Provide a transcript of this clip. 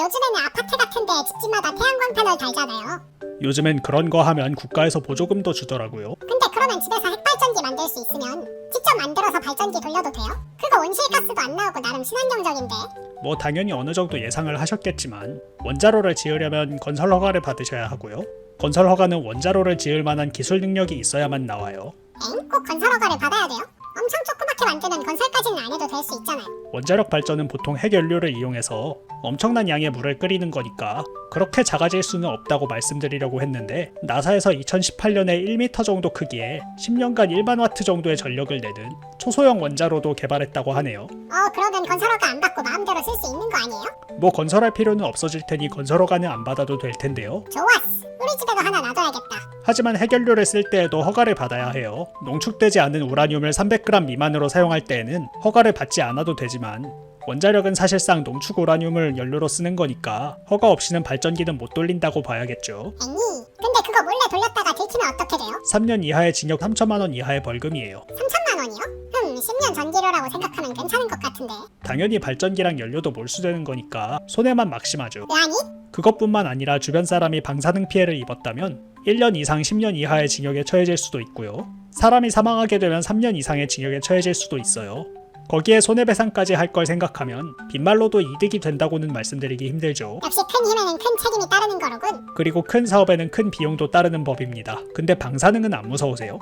요즘에는 아파트 같은데 집집마다 태양광 패널 달잖아요. 요즘엔 그런 거 하면 국가에서 보조금도 주더라고요. 근데 그러면 집에서 핵발전기 만들 수 있으면 직접 만들어서 발전기 돌려도 돼요? 그거 온실가스도 안 나오고 나름 친환경적인데. 뭐 당연히 어느 정도 예상을 하셨겠지만 원자로를 지으려면 건설 허가를 받으셔야 하고요. 건설 허가는 원자로를 지을 만한 기술 능력이 있어야만 나와요. 엥? 꼭 건설 허가를 받아야 돼요? 만들면 건설까지는 안 해도 될 수 있잖아요. 원자력 발전은 보통 핵연료를 이용해서 엄청난 양의 물을 끓이는 거니까 그렇게 작아질 수는 없다고 말씀드리려고 했는데 나사에서 2018년에 1m 정도 크기에 10년간 1만 와트 정도의 전력을 내는 초소형 원자로도 개발했다고 하네요. 어 그러면 건설 허가 안 받고 마음대로 쓸 수 있는 거 아니에요? 뭐 건설할 필요는 없어질 테니 건설 허가는 안 받아도 될 텐데요. 좋았어. 우리 집에도 하나 놔둬야겠다. 하지만 핵연료를 쓸 때에도 허가를 받아야 해요. 농축되지 않은 우라늄을 300g 미만으로 사용할 때에는 허가를 받지 않아도 되지만 원자력은 사실상 농축 우라늄을 연료로 쓰는 거니까 허가 없이는 발전기는 못 돌린다고 봐야겠죠. 앵이. 근데 그거 몰래 돌렸다가 들키면 어떻게 돼요? 3년 이하의 징역 3천만 원 이하의 벌금이에요. 3천만 원이요? 흠 10년 전기료라고 생각하면 괜찮은 것 같은데. 당연히 발전기랑 연료도 몰수되는 거니까 손해만 막심하죠. 아니? 그것뿐만 아니라 주변 사람이 방사능 피해를 입었다면 1년 이상 10년 이하의 징역에 처해질 수도 있고요. 사람이 사망하게 되면 3년 이상의 징역에 처해질 수도 있어요. 거기에 손해배상까지 할 걸 생각하면 빈말로도 이득이 된다고는 말씀드리기 힘들죠. 역시 큰 힘에는 큰 책임이 따르는 거로군. 그리고 큰 사업에는 큰 비용도 따르는 법입니다. 근데 방사능은 안 무서우세요?